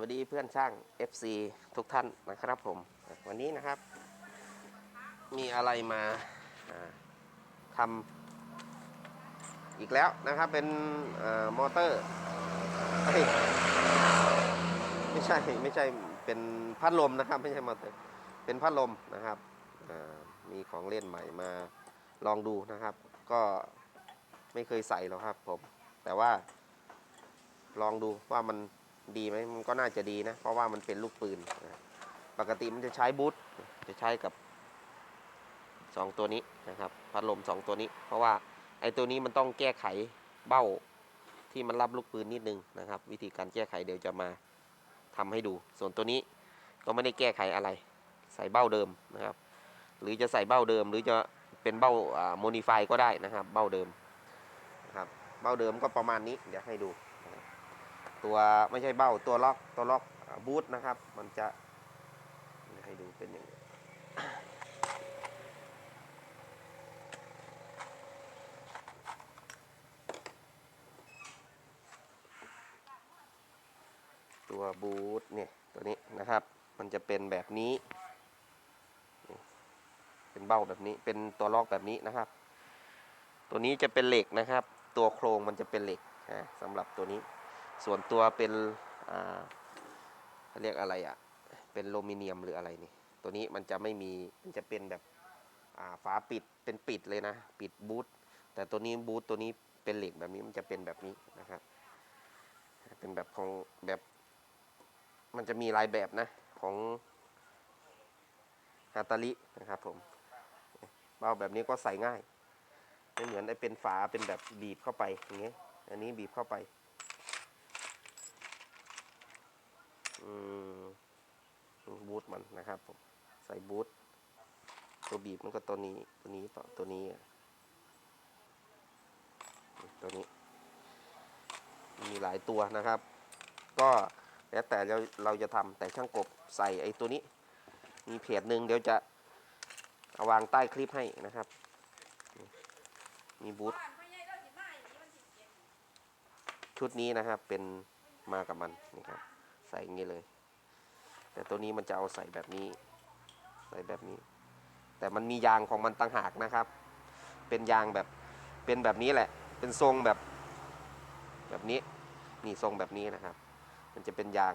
วัสดีเพื่อนช่าง FC ทุกท่านนะครับผม วันนี้นะครับ มีอะไรมาทำอีกแล้วนะครับ เป็นอมอเตอร์ไม่ใช่ไม่ใช่เป็นพัดลมนะครับ ไม่ใช่มอเตอร์เป็นพัดลมนะครับมีของเล่นใหม่มาลองดูนะครับ ก็ไม่เคยใส่หรอกครับผม แต่ว่าลองดูว่ามัน ดีไหมมันก็น่าจะดีนะ เพราะว่ามันเป็นลูกปืน ปกติมันจะใช้บูทจะใช้กับสองตัวนี้นะครับ พัดลมสองตัวนี้ เพราะว่าไอ้ตัวนี้มันต้องแก้ไขเบ้าที่มันรับลูกปืนนิดนึงนะครับ วิธีการแก้ไขเดี๋ยวจะมาทำให้ดู ส่วนตัวนี้ก็ไม่ได้แก้ไขอะไร ใส่เบ้าเดิมนะครับ หรือจะใส่เบ้าเดิม หรือจะเป็นเบ้าโมดิฟายก็ได้นะครับ เบ้าเดิมนะครับ เบ้าเดิมก็ประมาณนี้เดี๋ยวให้ดู ตัวไม่ใช่เบ้าตัวล็อกตัวล็อกบูทนะครับ มันจะให้ดูเป็นอย่างนี้ตัวบูทเนี่ยตัวนี้นะครับ มันจะเป็นแบบนี้ เป็นเบ้าแบบนี้เป็นตัวล็อกแบบนี้นะครับ ตัวนี้จะเป็นเหล็กนะครับ ตัวโครงมันจะเป็นเหล็กสำหรับตัวนี้ ส่วนตัวเป็นเขาเรียกอะไรอะ่ะ เป็นโลมิเนียมหรืออะไรนี่ ตัวนี้มันจะไม่มี มันจะเป็นแบบฝาปิด เป็นปิดเลยนะ ปิดบูทแต่ตัวนี้บูทตัวนี้เป็นเหล็กแบบนี้มันจะเป็นแบบนี้นะครับ เป็นแบบของแบบ มันจะมีหลายแบบนะของฮาตาลินะครับผมเบาแบบนี้ก็ใส่ง่าย ไม่เหมือนไอ้เป็นฝาเป็นแบบบีบเข้าไปอย่างเงี้ย อันนี้บีบเข้าไป อืม บูทมันนะครับผมใส่บูทตัวบีบมันก็ตัวนี้ตัวนี้เปล่าตัวนี้ตัวนี้ มีหลายตัวนะครับ ก็แล้วแต่เราเราจะทำแต่ช่างกบใส่ไอ้ตัวนี้ มีเพจหนึ่งเดี๋ยวจะเอาวางใต้คลิปให้นะครับ มีบูทชุดนี้นะครับเป็นมากับมันนี่ครับ ใส่อย่างนี้เลย แต่ตัวนี้มันจะเอาใส่แบบนี้ ใส่แบบนี้ แต่มันมียางของมันต่างหากนะครับ เป็นยางแบบเป็นแบบนี้แหละ เป็นทรงแบบแบบนี้นี่ทรงแบบนี้นะครับ มันจะเป็นยาง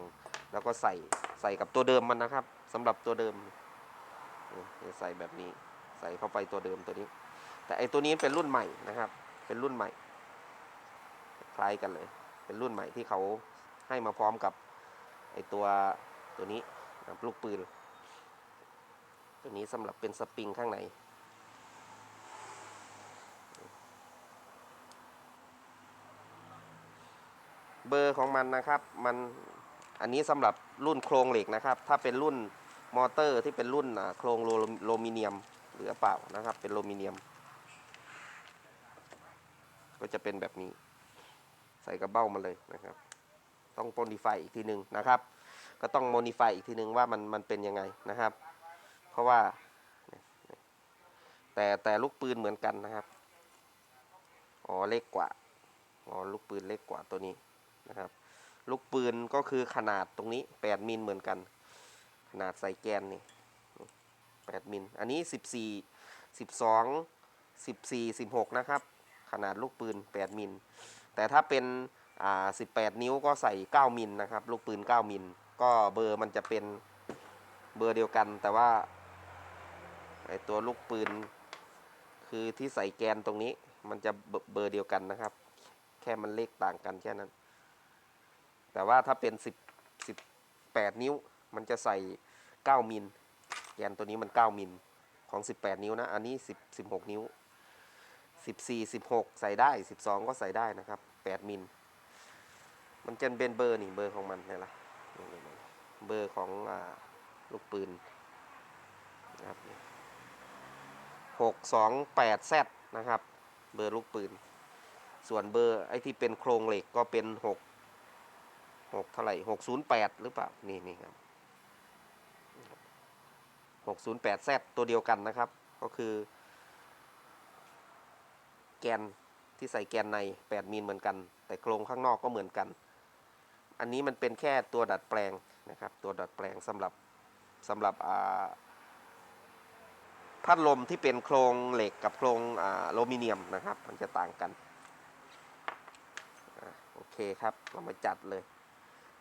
แล้วก็ใส่ใส่กับตัวเดิมมันนะครับสำหรับตัวเดิมนี่ใส่แบบนี้ ใส่เข้าไปตัวเดิมตัวนี้ แต่ไอตัวนี้เป็นรุ่นใหม่นะครับ เป็นรุ่นใหม่ คล้ายกันเลย เป็นรุ่นใหม่ที่เขาให้มาพร้อมกับ ตัวตัวนี้นะลูกปืน ตัวนี้สำหรับเป็นสปริงข้างในเบอร์ของมันนะครับมันอันนี้สำหรับรุ่นโครงเหล็กนะครับ ถ้าเป็นรุ่นมอเตอร์ที่เป็นรุ่นอ่าโครงโลโลมิเนียมหรือเปล่านะครับ เป็นโลมิเนียม ก็จะเป็นแบบนี้ ใส่กระเบ้ามาเลยนะครับ ต้องโมดิฟายอีกทีหนึ่งนะครับ ก็ต้องโมดิฟายอีกทีหนึ่งว่ามันมันเป็นยังไงนะครับ เพราะว่าแต่แต่ลูกปืนเหมือนกันนะครับอ๋อเล็กกว่าอ๋อลูกปืนเล็กกว่าตัวนี้นะครับ ลูกปืนก็คือขนาดตรงนี้ 8มิลเหมือนกัน ขนาดใส่แกนนี่8มิลอันนี้ 14 12 14 16 นะครับ ขนาดลูกปืน 8มิลแต่ถ้าเป็น อ่า18 นิ้วก็ใส่ 9 มิลนะครับ ลูกปืน 9 มิล ก็เบอร์มันจะเป็นเบอร์เดียวกัน แต่ว่าไอตัวลูกปืน คือที่ใส่แกนตรงนี้ มันจะเบเบอร์เดียวกันนะครับ แค่มันเลขต่างกันแค่นั้น แต่ว่าถ้าเป็น 10 18 นิ้ว มันจะใส่ 9 มิล แกนตัวนี้มัน 9 มิล ของ 18 นิ้วนะ อันนี้ 10 16 นิ้ว 14 16 ใส่ได้ 12 ก็ใส่ได้นะครับ 8 มิล มันจะเป็นเบอร์นี่เบอร์ของมันนี่แหละเบอร์ของอลูกปืนนะครับ628 Z นะครับ เบอร์ลูกปืน ส่วนเบอร์ไอ้ที่เป็นโครงเหล็กก็เป็น6 6เท่าไหร่608หรือเปล่า นี่นี่ครับ608 Z ตัวเดียวกันนะครับ ก็คือ แกนที่ใส่แกนใน8มิลเหมือนกัน แต่โครงข้างนอกก็เหมือนกัน อันนี้มันเป็นแค่ตัวดัดแปลงนะครับ ตัวดัดแปลงสำหรับสำหรับพัดลมที่เป็นโครงเหล็กกับโครงอลูมิเนียมนะครับ มันจะต่างกันอโอเคครับเรามาจัดเลย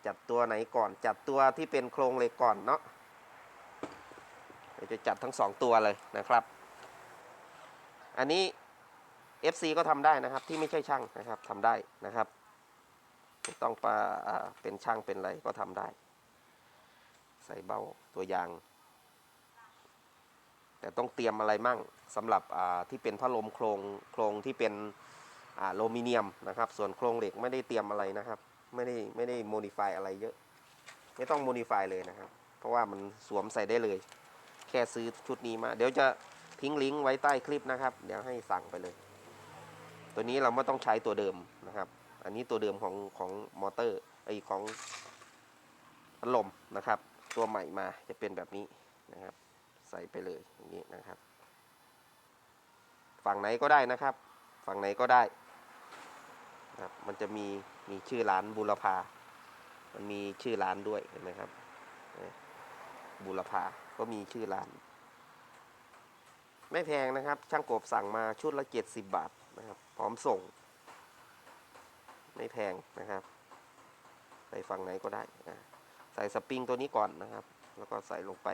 จัดตัวไหนก่อน จัดตัวที่เป็นโครงเหล็กก่อนเนาะเดี๋ยวจะจัดทั้งสองตัวเลยนะครับ อันนี้ FC ก็ทำได้นะครับที่ไม่ใช่ช่างนะครับทำได้นะครับ ไม่ต้องปาอ่าเป็นช่างเป็นอะไรก็ทำได้ ใส่เบ้าตัวยาง แต่ต้องเตรียมอะไรมั่งสำหรับที่เป็นพัดลมโครงโครงที่เป็นโลมิเนียมนะครับ ส่วนโครงเหล็กไม่ได้เตรียมอะไรนะครับ ไม่ได้ไม่ได้โมดิฟายอะไรเยอะ ไม่ต้องโมดิฟายเลยนะครับ เพราะว่ามันสวมใส่ได้เลย แค่ซื้อชุดนี้มา เดี๋ยวจะทิ้งลิงก์ไว้ใต้คลิปนะครับ เดี๋ยวให้สั่งไปเลย ตัวนี้เราไม่ต้องใช้ตัวเดิมนะครับ อันนี้ตัวเดิมของของมอเตอร์ไอของพัดลมนะครับ ตัวใหม่มาจะเป็นแบบนี้นะครับ ใส่ไปเลยอย่างนี้นะครับ ฝั่งไหนก็ได้นะครับ ฝั่งไหนก็ได้นะครับมันจะมีมีชื่อร้านบุรพา มันมีชื่อร้านด้วยเห็นไหมครับบุรพาก็มีชื่อร้าน ไม่แพงนะครับ ช่างกบสั่งมาชุดละเจ็ดสิบบาทนะครับ พร้อมส่ง ไม่แพงนะครับ ใส่ฝั่งไหนก็ได้นะใส่สปริงตัวนี้ก่อนนะครับ แล้วก็ใส่ลงไป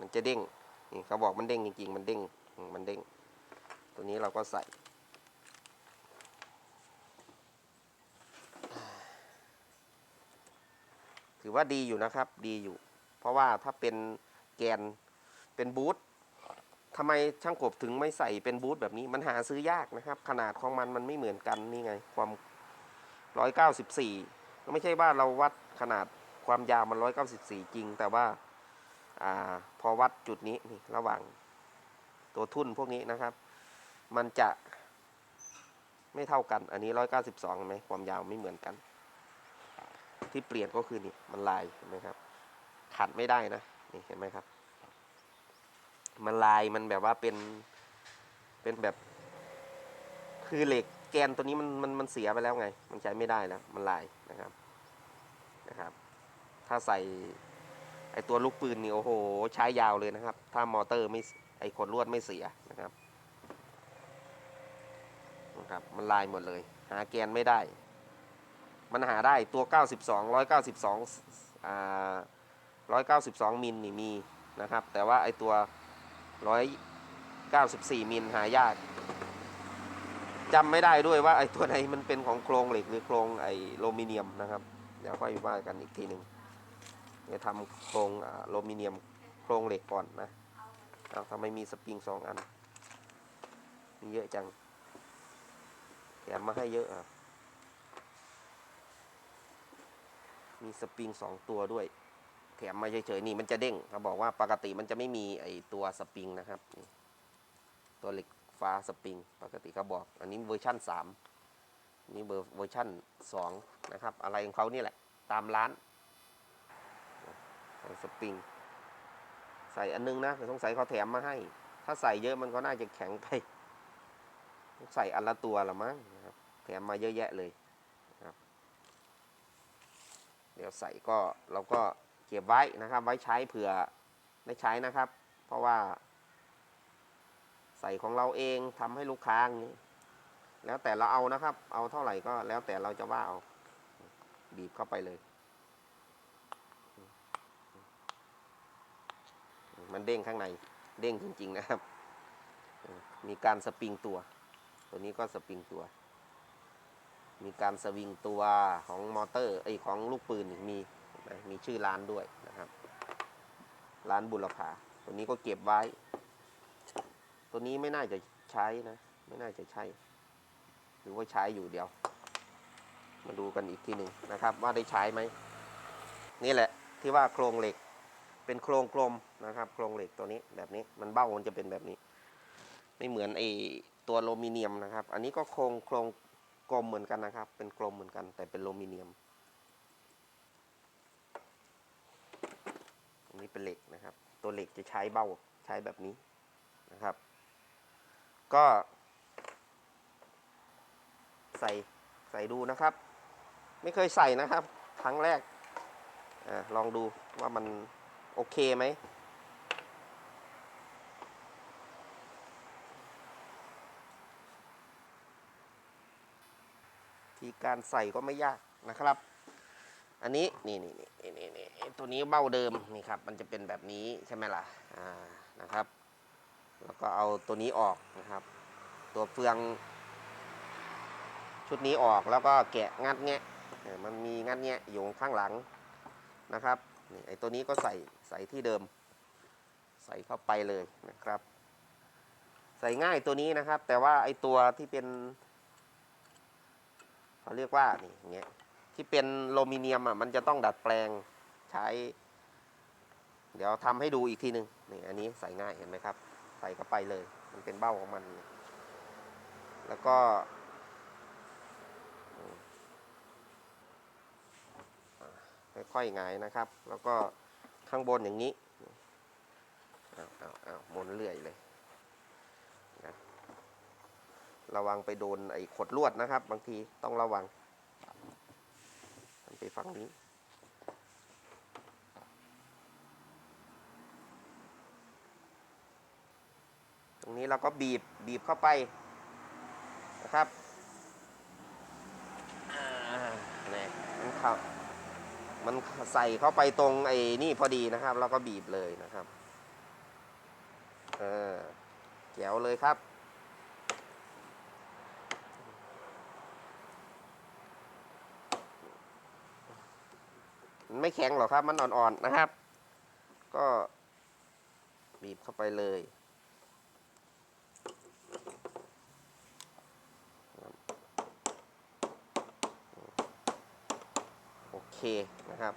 มันจะเด้งนี่เขาบอกมันเด้งจริงๆ มันเด้งมันเด้ง ตัวนี้เราก็ใส่ถือว่าดีอยู่นะครับ ดีอยู่ เพราะว่าถ้าเป็นแกน เป็นบูททำไมช่างกบถึงไม่ใส่เป็นบูทแบบนี้มันหาซื้อยากนะครับ ขนาดของมันมันไม่เหมือนกันนี่ไง ความร้อยเก้าสิบสี่ไม่ใช่ว่าเราวัดขนาดความยาวมันร้อยเก้าสิบสี่จริง แต่ว่าอ่าพอวัดจุดนี้นี่ระหว่างตัวทุ่นพวกนี้นะครับ มันจะไม่เท่ากัน อันนี้ร้อยเก้าสิบสองไหมความยาวไม่เหมือนกัน ที่เปลี่ยนก็คือนี่มันลายเห็นไหมครับ ขัดไม่ได้นะนี่เห็นไหมครับ มันลายมันแบบว่าเป็น เป็นแบบ คือเหล็กแกนตัวนี้มันมันมันเสียไปแล้วไง มันใช้ไม่ได้แล้ว มันลายนะครับนะครับ ถ้าใส่ไอตัวลูกปืนนี่โอ้โห ใช้ยาวเลยนะครับ ถ้ามอเตอร์ไม่ไอขนลวดไม่เสียนะครับนะครับ มันลายหมดเลย หาแกนไม่ได้ มันหาได้ตัว 92 192อ่า192มิลนี่มีนะครับ แต่ว่าไอตัว 194 มิลหายากจำไม่ได้ด้วยว่าไอ้ตัวไหนมันเป็นของโครงเหล็กหรือโครงไอ้โลมิเนียมนะครับ เดี๋ยวค่อยว่ากันอีกทีหนึ่งเดี๋ยวทำโครงอ่าอลูมิเนียมโครงเหล็กก่อนนะเอาทำไมมีสปริงสองอันมีเยอะจังแถมมาให้เยอะอะมีสปริงสองตัวด้วย มมาเฉยๆนี่มันจะเด้งเขาบอกว่าปกติมันจะไม่มีไอตัวสปริงนะครับ ตัวเหล็กฟ้าสปริง ปกติเขาบอก อันนี้เวอร์ชั่นสามนี่เบอร์เวอร์ชั่นสองนะครับ อะไรของเขานี่แหละ ตามร้านใส่สปริง ใส่อันนึงนะแต่ต้องใส่เขาแถมมาให้ ถ้าใส่เยอะมันก็น่าจะแข็งไปใส่อันละตัวละมั้งนะครับแถมมาเยอะแยะเลยครับ เดี๋ยวใส่ก็เราก็ เก็บไว้นะครับ ไว้ใช้เผื่อได้ใช้นะครับ เพราะว่า ใส่ของเราเองทำให้ลูกค้างนี้แล้วแต่เราเอานะครับ เอาเท่าไหร่ก็แล้วแต่เราจะว่าเอาบีบเข้าไปเลย มันเด้งข้างใน เด้งจริง ๆ นะครับ มีการสปริงตัว ตัวนี้ก็สปริงตัว มีการสวิงตัวของมอเตอร์ไอของลูกปืนมี นะมีชื่อร้านด้วยนะครับ ร้านบุรพาตัวนี้ก็เก็บไว้ ตัวนี้ไม่น่าจะใช้นะ ไม่น่าจะใช่ หรือว่าใช้อยู่เดียว มาดูกันอีกทีหนึ่งนะครับ ว่าได้ใช้ไหม นี่แหละที่ว่าโครงเหล็ก เป็นโครงกลมนะครับ โครงเหล็กตัวนี้แบบนี้ มันเบ้ามันจะเป็นแบบนี้ ไม่เหมือนไอตัวโลมิเนียมนะครับ อันนี้ก็โครงโครงกลมเหมือนกันนะครับ เป็นกลมเหมือนกัน แต่เป็นโลมิเนียม อันนี้เป็นเหล็กนะครับ ตัวเหล็กจะใช้เบ้าใช้แบบนี้นะครับ ก็ใส่ใส่ดูนะครับ ไม่เคยใส่นะครับ ครั้งแรกอาลองดูว่ามันโอเคไหมทีการใส่ก็ไม่ยากนะครับ อันนี้นี่นี่นี่นี่นี่ตัวนี้เบ้าเดิมนี่ครับ มันจะเป็นแบบนี้ใช่ไหมล่ะอ่านะครับ แล้วก็เอาตัวนี้ออกนะครับ ตัวเฟือง ชุดนี้ออกแล้วก็แกะงัดแงะเออมันมีงัดแงะอยู่ข้างหลังนะครับนี่ไอตัวนี้ก็ใส่ใส่ที่เดิม ใส่เข้าไปเลยนะครับ ใส่ง่ายตัวนี้นะครับ แต่ว่าไอตัวที่เป็นเขาเรียกว่านี่อย่างเงี้ย ที่เป็นโลมิเนียมอะมันจะต้องดัดแปลงใช้ เดี๋ยวทำให้ดูอีกทีหนึ่งนี่อันนี้ใส่ง่ายเห็นไหมครับ ใส่เข้าไปเลย มันเป็นเบ้าของมัน แล้วก็ค่อยๆหงายนะครับ แล้วก็ข้างบนอย่างนี้เอาเอาเอาหมุนเรื่อยเลยนะระวังไปโดนไอ้ขดลวดนะครับ บางทีต้องระวัง ไปฝั่งนี้ ตรงนี้เราก็บีบบีบเข้าไปนะครับอ่าเนี่ยมันเข้ามันใส่เข้าไปตรงไอ้นี่พอดีนะครับ เราก็บีบเลยนะครับ เออแจ๋วเลยครับ ไม่แข็งหรอกครับ มันอ่อนๆนะครับ ก็บีบเข้าไปเลยโอเคนะครับ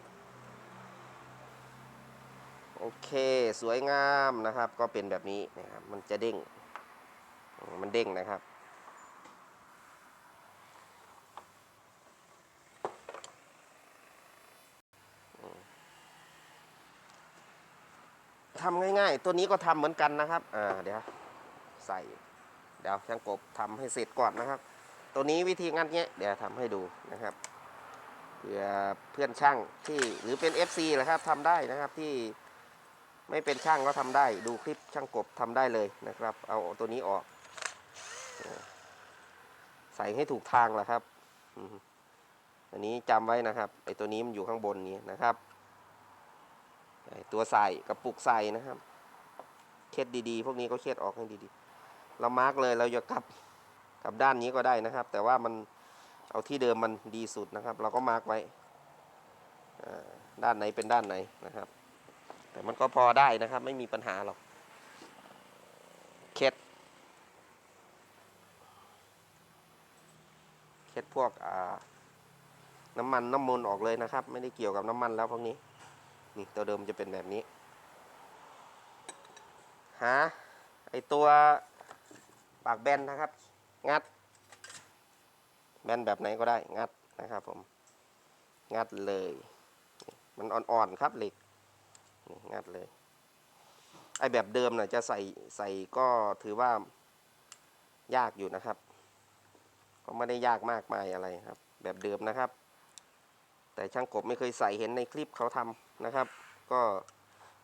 โอเคสวยงามนะครับ ก็เป็นแบบนี้นะครับ มันจะเด้ง มันเด้งนะครับ ทำง่าย ๆ ตัวนี้ก็ทำเหมือนกันนะครับอ่าเดี๋ยวใส่เดี๋ยวช่างกบทำให้เสร็จก่อนนะครับ ตัวนี้วิธีงัดเงี้ยเดี๋ยวทำให้ดูนะครับเพื่อเพื่อนช่างที่หรือเป็น FC แหละครับทำได้นะครับที่ไม่เป็นช่างก็ทำได้ ดูคลิปช่างกบทำได้เลยนะครับ เอาตัวนี้ออก ใส่ให้ถูกทางแหละครับอันนี้จำไว้นะครับไอตัวนี้มันอยู่ข้างบนนี้นะครับ ตัวใส่กระปุกใส่นะครับเช็ดดีๆ พวกนี้ก็เช็ดออกให้ดีๆ เรามาร์กเลยเราจะกลับกลับด้านนี้ก็ได้นะครับ แต่ว่ามันเอาที่เดิมมันดีสุดนะครับ เราก็มาร์กไว้ด้านไหนเป็นด้านไหนนะครับ แต่มันก็พอได้นะครับ ไม่มีปัญหาหรอกเช็ดเช็ดพวกน้ำมันน้ำมันออกเลยนะครับ ไม่ได้เกี่ยวกับน้ำมันแล้วพวกนี้ นี่ตัวเดิมจะเป็นแบบนี้ หาไอตัวปากแบนนะครับ งัด แบนแบบไหนก็ได้งัดนะครับผม งัดเลย มันอ่อนๆครับเหล็กนี่งัดเลย ไอแบบเดิมน่ะจะใส่ใส่ก็ถือว่ายากอยู่นะครับ ก็ไม่ได้ยากมากมายอะไรครับ แบบเดิมนะครับ แต่ช่างกบไม่เคยใส่เห็นในคลิปเขาทำนะครับ ก็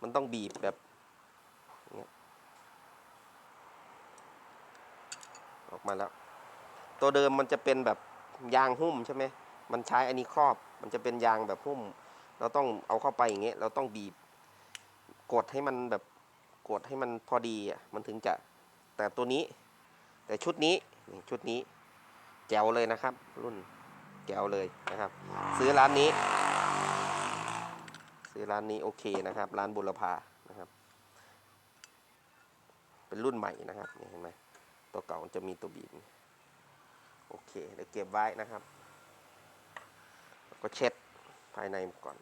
มันต้องบีบแบบออกมาแล้ว ตัวเดิมมันจะเป็นแบบยางหุ้มใช่ไหมมันใช้อันนี้ครอบ มันจะเป็นยางแบบหุ้ม เราต้องเอาเข้าไปอย่างเงี้ย เราต้องบีบ กดให้มันแบบกดให้มันพอดีอะ มันถึงจะ แต่ตัวนี้ แต่ชุดนี้ ชุดนี้ แจ๋วเลยนะครับ รุ่น แจ๋วเลยนะครับ ซื้อร้านนี้ ซื้อร้านนี้โอเคนะครับ ร้านบุรพานะครับ เป็นรุ่นใหม่นะครับนี่เห็นไหมตัวเก่ามันจะมีตัวบีบนี่โอเคเดี๋ยวเก็บไว้นะครับแล้วก็เช็ดภายในก่อน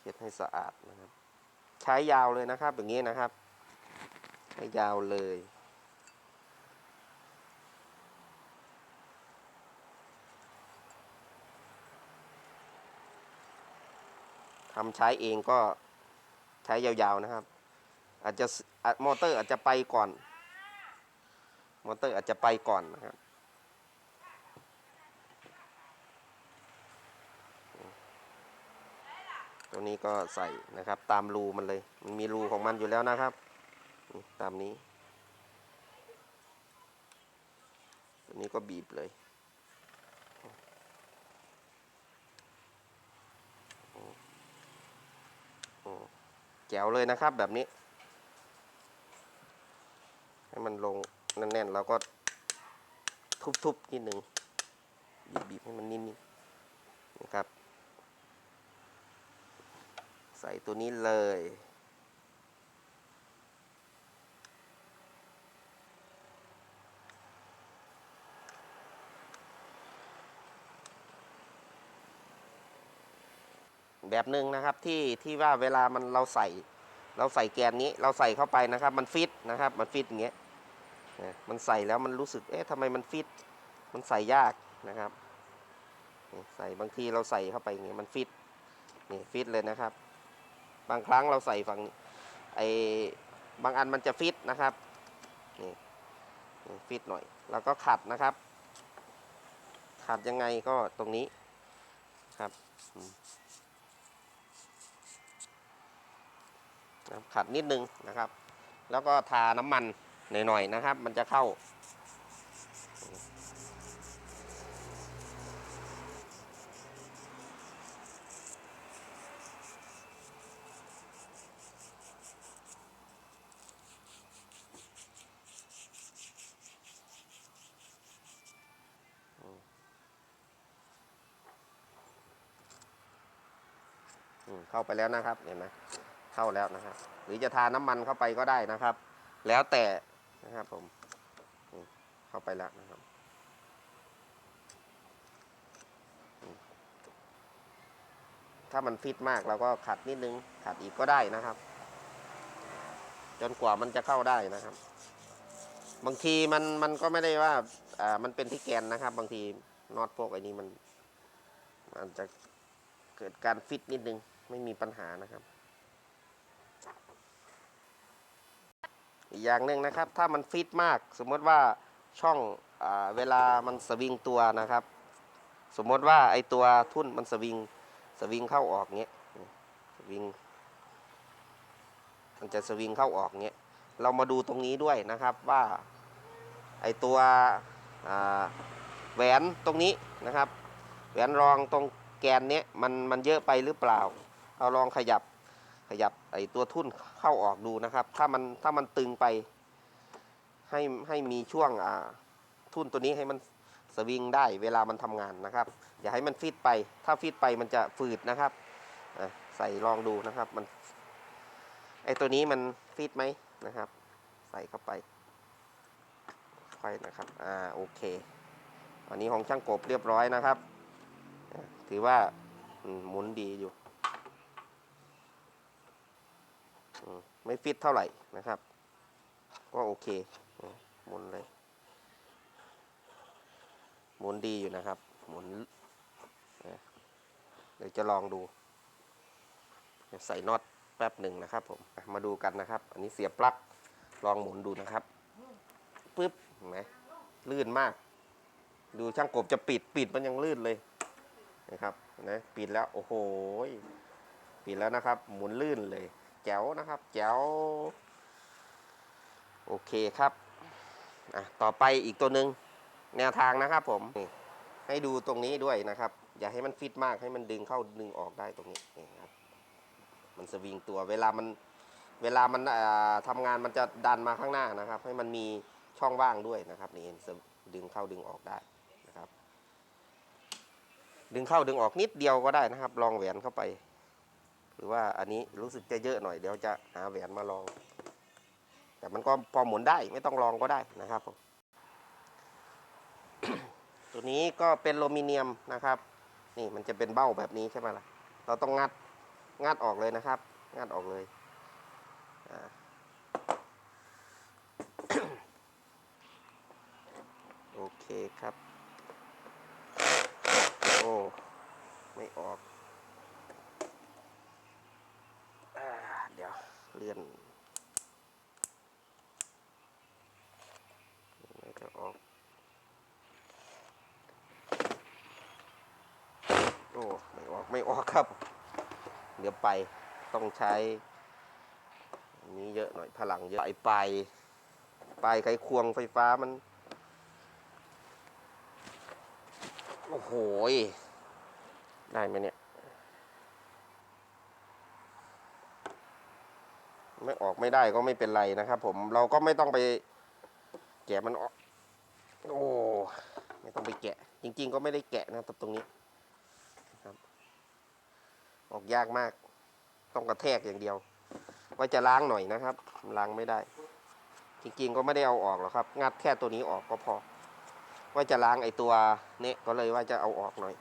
เช็ดให้สะอาดนะครับ ใช้ยาวเลยนะครับ อย่างนี้นะครับ ใช้ยาวเลย ทำใช้เองก็ใช้ยาวๆนะครับ อาจจะมอเตอร์อาจจะไปก่อน มอเตอร์อาจจะไปก่อนนะครับตัวนี้ก็ใส่นะครับ ตามรูมันเลย มันมีรูของมันอยู่แล้วนะครับ ตามนี้ ตัวนี้ก็บีบเลยโอ้โอ้ แจ๋วเลยนะครับแบบนี้ ให้มันลงแน่นๆแล้วก็ทุบๆนิดหนึ่งบีบๆให้มันนิ่มๆนะครับ ใส่ตัวนี้เลย แบบหนึ่งนะครับที่ที่ว่าเวลามันเราใส่ เราใส่แกนนี้เราใส่เข้าไปนะครับ มันฟิตนะครับ มันฟิตอย่างเงี้ยมันใส่แล้วมันรู้สึกเอ๊ะทำไมมันฟิต มันใส่ยากนะครับใส่บางทีเราใส่เข้าไปอย่างเงี้ยมันฟิตนี่ฟิตเลยนะครับ บางครั้งเราใส่ฝั่งไอ้บางอันมันจะฟิตนะครับนี่นี่ฟิตหน่อย แล้วก็ขัดนะครับ ขัดยังไงก็ตรงนี้ครับอืมนะครับ ขัดนิดนึงนะครับ แล้วก็ทาน้ำมันหน่อยๆนะครับ มันจะเข้า เข้าไปแล้วนะครับเห็นไหม เข้าแล้วนะครับหรือจะทาน้ำมันเข้าไปก็ได้นะครับ แล้วแต่นะครับผมเข้าไปแล้วนะครับถ้ามันฟิตมากเราก็ขัดนิดนึงขัดอีกก็ได้นะครับ จนกว่ามันจะเข้าได้นะครับ บางทีมันมันก็ไม่ได้ว่าอ่ามันเป็นที่แกนนะครับ บางทีน็อตพวกไอ้นี้มันมันจะเกิดการฟิตนิดนึงไม่มีปัญหานะครับ อีกอย่างหนึ่งนะครับ ถ้ามันฟิตมากสมมติว่าช่องอเวลามันสวิงตัวนะครับ สมมติว่าไอตัวทุ่นมันสวิงสวิงเข้าออกเงี้ยสวิงมันจะสวิงเข้าออกเงี้ยเรามาดูตรงนี้ด้วยนะครับว่าไอตัวแหวนตรงนี้นะครับ แหวนรองตรงแกนเนี้ยมันมันเยอะไปหรือเปล่าเราลองขยับขยับ ไอตัวทุ่นเข้าออกดูนะครับ ถ้ามันถ้ามันตึงไป ให้ให้มีช่วงอ่าทุ่นตัวนี้ให้มันสวิงได้เวลามันทำงานนะครับ อย่าให้มันฟิตไป ถ้าฟิตไปมันจะฝืดนะครับใส่ลองดูนะครับมันไอตัวนี้มันฟิตไหมนะครับ ใส่เข้าไปค่อยนะครับอ่าโอเค อันนี้ของช่างกบเรียบร้อยนะครับ ถือว่าหมุนดีอยู่อืม ไม่ฟิตเท่าไหร่นะครับ ก็โอเคหมุนเลย หมุนดีอยู่นะครับ หมุนเดี๋ยวจะลองดูใส่น็อตแป๊บหนึ่งนะครับผมมาดูกันนะครับ อันนี้เสียบปลั๊กลองหมุนดูนะครับปึ๊บเห็นไหมลื่นมาก ดูช่างกบจะปิดปิดมันยังลื่นเลยนะครับนะปิดแล้วโอ้โหปิดแล้วนะครับ หมุนลื่นเลย แจ๋วนะครับ แจ๋วโอเคครับอะต่อไปอีกตัวหนึ่งแนวทางนะครับผมนี่ให้ดูตรงนี้ด้วยนะครับ อย่าให้มันฟิตมากให้มันดึงเข้าดึงออกได้ตรงนี้นี่ครับมันสวิงตัวเวลามันเวลามันอ่าทำงานมันจะดันมาข้างหน้านะครับ ให้มันมีช่องว่างด้วยนะครับนี่ดึงเข้าดึงออกได้นะครับ ดึงเข้าดึงออกนิดเดียวก็ได้นะครับ ลองแหวนเข้าไป หรือว่าอันนี้รู้สึกจะเยอะหน่อยเดี๋ยวจะหาแหวนมาลอง แต่มันก็พอหมุนได้ไม่ต้องลองก็ได้นะครับผมตัวนี้ก็เป็นโลมิเนียมนะครับ นี่มันจะเป็นเบ้าแบบนี้ใช่ไหมล่ะ เราต้องงัดงัดออกเลยนะครับ งัดออกเลยโอเคครับ โอ้ ไม่ออก ลื่อนอก โอ้ ไม่ออก ไม่ออกครับ เดี๋ยวไปต้องใช้ นี้เยอะหน่อยพลังเยอะไปไปไปไขควงไฟฟ้ามัน โอ้โห ได้ไหมเนี่ย ไม่ได้ก็ไม่เป็นไรนะครับ ผมเราก็ไม่ต้องไปแกะมันออกโอ้ไม่ต้องไปแกะ จริง ๆ ก็ไม่ได้แกะนะครับตรงนี้ครับออกยากมาก ต้องกระแทกอย่างเดียวว่าจะล้างหน่อยนะครับล้างไม่ได้ จริงๆก็ไม่ได้เอาออกหรอกครับ งัดแค่ตัวนี้ออกก็พอ ว่าจะล้างไอ้ตัวเนี้ก็เลยว่าจะเอาออกหน่อย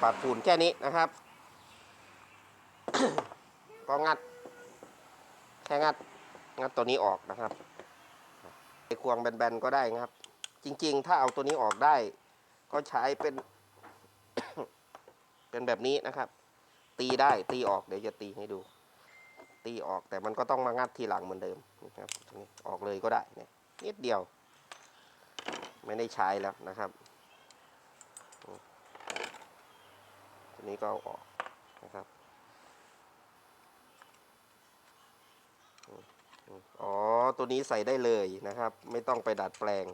ปาดฝุ่นแค่นี้นะครับ ก็งัด แค่งัด งัดตัวนี้ออกนะครับไอ้ควงแบนๆก็ได้นะครับ จริงๆ ถ้าเอาตัวนี้ออกได้ ก็ใช้เป็น เป็นแบบนี้นะครับ ตีได้ตีออกเดี๋ยวจะตีให้ดู ตีออกแต่มันก็ต้องมางัดทีหลังเหมือนเดิมนะครับตรงนี้ออกเลยก็ได้เนี่ยนิดเดียว ไม่ได้ใช้แล้วนะครับตัวนี้ก็เอาออกนะครับอืม อ๋อ ตัวนี้ใส่ได้เลยนะครับ ไม่ต้องไปดัดแปลง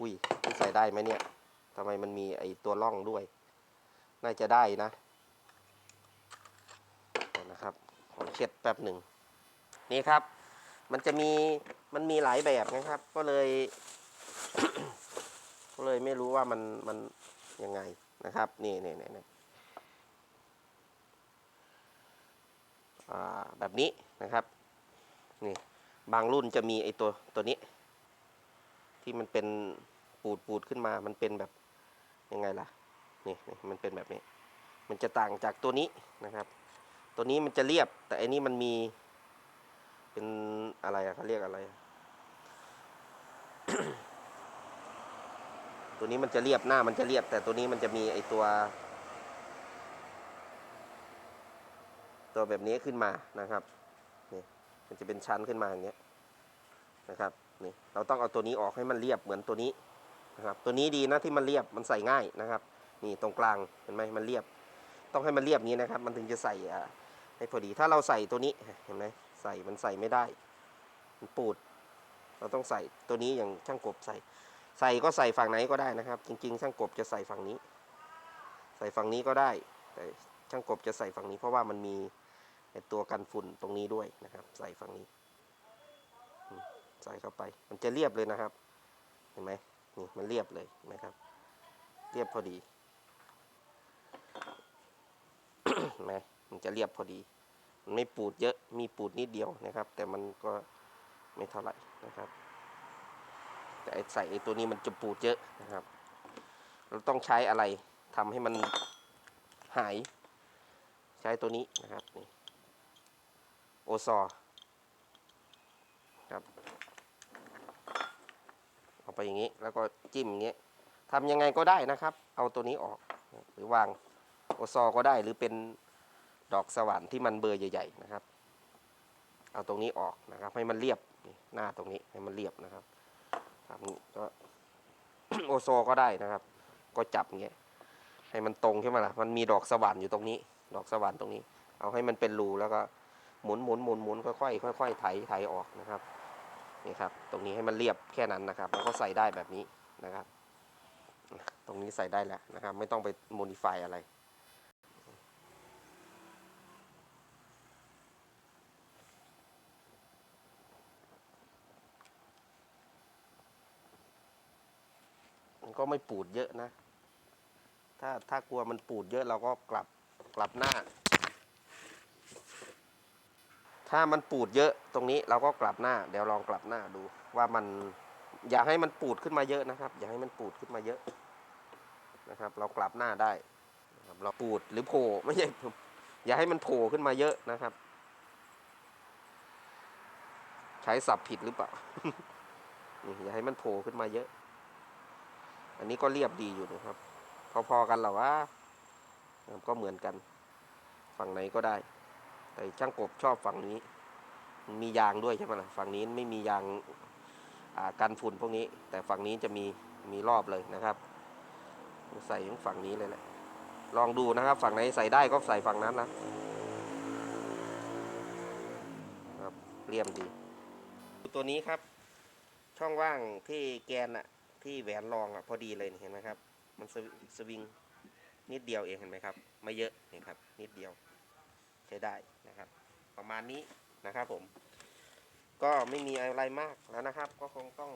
อุ้ยใส่ได้ไหมเนี่ยทำไมมันมีไอตัวร่องด้วย น่าจะได้นะ นะครับ ขอเช็ดแป๊บหนึ่ง นี่ครับ มันจะมี มันมีหลายแบบนะครับ ก็เลย ก็เลยไม่รู้ว่ามัน มันยังไงนะครับ นี่นี่นี่นแบบนี้นะครับ นี่บางรุ่นจะมีไอตัวตัวนี้ ที่มันเป็นปูดปูดขึ้นมา มันเป็นแบบยังไงล่ะนี่นี่มันเป็นแบบนี้ มันจะต่างจากตัวนี้นะครับ ตัวนี้มันจะเรียบ แต่อันนี้มันมี เป็นอะไรอะเขาเรียกอะไร ตัวนี้มันจะเรียบหน้ามันจะเรียบ แต่ตัวนี้มันจะมีไอตัว ตัวแบบนี้ขึ้นมานะครับ มันจะเป็นชั้นขึ้นมาอย่างเงี้ยนะครับนี่เราต้องเอาตัวนี้ออกให้มันเรียบเหมือนตัวนี้นะครับตัวนี้ดีนะที่มันเรียบมันใส่ง่ายนะครับนี่ตรงกลางเห็นไหมมันเรียบ ต้องให้มันเรียบนี้นะครับ มันถึงจะใส่อ่าให้พอดีถ้าเราใส่ตัวนี้เห็นไหมใส่มันใส่ไม่ได้ มันปูด เราต้องใส่ตัวนี้อย่างช่างกบใส่ ใส่ก็ใส่ฝั่งไหนก็ได้นะครับ จริง ๆ ช่างกบจะใส่ฝั่งนี้ ใส่ฝั่งนี้ก็ได้ แต่ช่างกบจะใส่ฝั่งนี้เพราะว่ามันมี ตัวกันฝุ่นตรงนี้ด้วยนะครับ ใส่ฝั่งนี้ใส่เข้าไป มันจะเรียบเลยนะครับ เห็นไหมนี่มันเรียบเลยเห็นะครับ เรียบพอดีเห็นไหมมันจะเรียบพอดี มันไม่ปูดเยอะมีปูดนิดเดียวนะครับ แต่มันก็ไม่เท่าไหร่นะครับ แต่ใส่ไอ้ตัวนี้มันจะปูดเยอะนะครับ เราต้องใช้อะไรทำให้มันหาย ใช้ตัวนี้นะครับนี่ โอซอครับเอาไปอย่างนี้แล้วก็จิ้มอย่างนี้ทำยังไงก็ได้นะครับ เอาตัวนี้ออก หรือวางโอซอก็ได้หรือเป็นดอกสว่านที่มันเบอร์ใหญ่ ๆ นะครับ เอาตรงนี้ออกนะครับ ให้มันเรียบหน้าตรงนี้ให้มันเรียบนะครับครับนี่ก็โอโซก็ได้นะครับ ก็จับอย่างเงี้ยให้มันตรงใช่ไหมล่ะมันมีดอกสว่านอยู่ตรงนี้ ดอกสว่านตรงนี้ เอาให้มันเป็นรูแล้วก็ หมุนหมุนหมุนหมุนค่อยๆค่อยๆไถไถออกนะครับนี่ครับ ตรงนี้ให้มันเรียบแค่นั้นนะครับ แล้วก็ใส่ได้แบบนี้นะครับ ตรงนี้ใส่ได้แล้วนะครับ ไม่ต้องไปโมดิฟายอะไรก็ไม่ปูดเยอะนะ ถ้าถ้ากลัวมันปูดเยอะเราก็กลับกลับหน้า ถ้ามันปูดเยอะตรงนี้เราก็กลับหน้า เดี๋ยวลองกลับหน้าดูว่ามันอย่าให้มันปูดขึ้นมาเยอะนะครับ อย่าให้มันปูดขึ้นมาเยอะนะครับ เรากลับหน้าได้นะครับเราปูดหรือโผล่ไม่ใช่อย่าให้มันโผล่ขึ้นมาเยอะนะครับ ใช้สับผิดหรือเปล่าอย่าให้มันโผล่ขึ้นมาเยอะ อันนี้ก็เรียบดีอยู่นะครับ พอๆกันหรอวะก็เหมือนกัน ฝั่งไหนก็ได้ แต่ช่างกบชอบฝั่งนี้ มียางด้วยใช่ไหมล่ะฝั่งนี้ไม่มียางกันฝุ่นพวกนี้ แต่ฝั่งนี้จะมีมีรอบเลยนะครับ ใส่ทั้งฝั่งนี้เลยแหละลองดูนะครับ ฝั่งไหนใส่ได้ก็ใส่ฝั่งนั้นนะครับเลี่ยมดี ตัวนี้ครับ ช่องว่างที่แกนอะที่แหวนรองอะพอดีเลยเห็นไหมครับ มันสวิงนิดเดียวเองเห็นไหมครับ ไม่เยอะนี่ครับ นิดเดียว ใช้ได้นะครับ ประมาณนี้นะครับผม ก็ไม่มีอะไรมากแล้วนะครับ ก็คงต้อง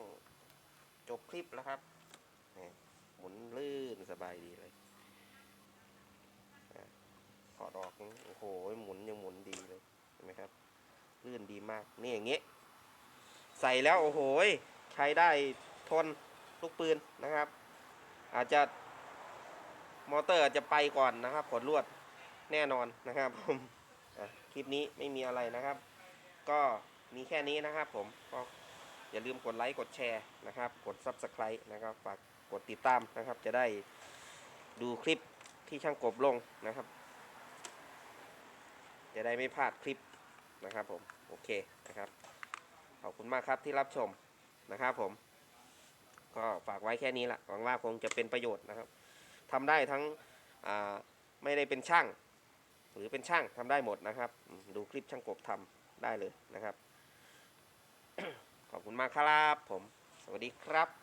จบคลิปแล้วครับหมุนลื่นสบายดีเลยถอดออกนี่โอ้โหหมุนยังหมุนดีเลยเห็นไหมครับ ลื่นดีมากนี่อย่างเงี้ยใส่แล้วโอ้โหใช้ได้ทนลูกปืนนะครับ อาจจะมอเตอร์อาจจะไปก่อนนะครับผลลวดแน่นอนนะครับผม คลิปนี้ไม่มีอะไรนะครับ ก็มีแค่นี้นะครับผมก็อย่าลืมกดไลค์กดแชร์นะครับ กด Subscribe นะครับ ฝากกดติดตามนะครับ จะได้ดูคลิปที่ช่างกบลงนะครับ จะได้ไม่พลาดคลิปนะครับผม โอเคนะครับ ขอบคุณมากครับที่รับชมนะครับผม ก็ฝากไว้แค่นี้ละหวังว่าคงจะเป็นประโยชน์นะครับทำได้ทั้งไม่ได้เป็นช่าง หรือเป็นช่างทำได้หมดนะครับ ดูคลิปช่างกบทำได้เลยนะครับ ขอบคุณมากครับผม สวัสดีครับ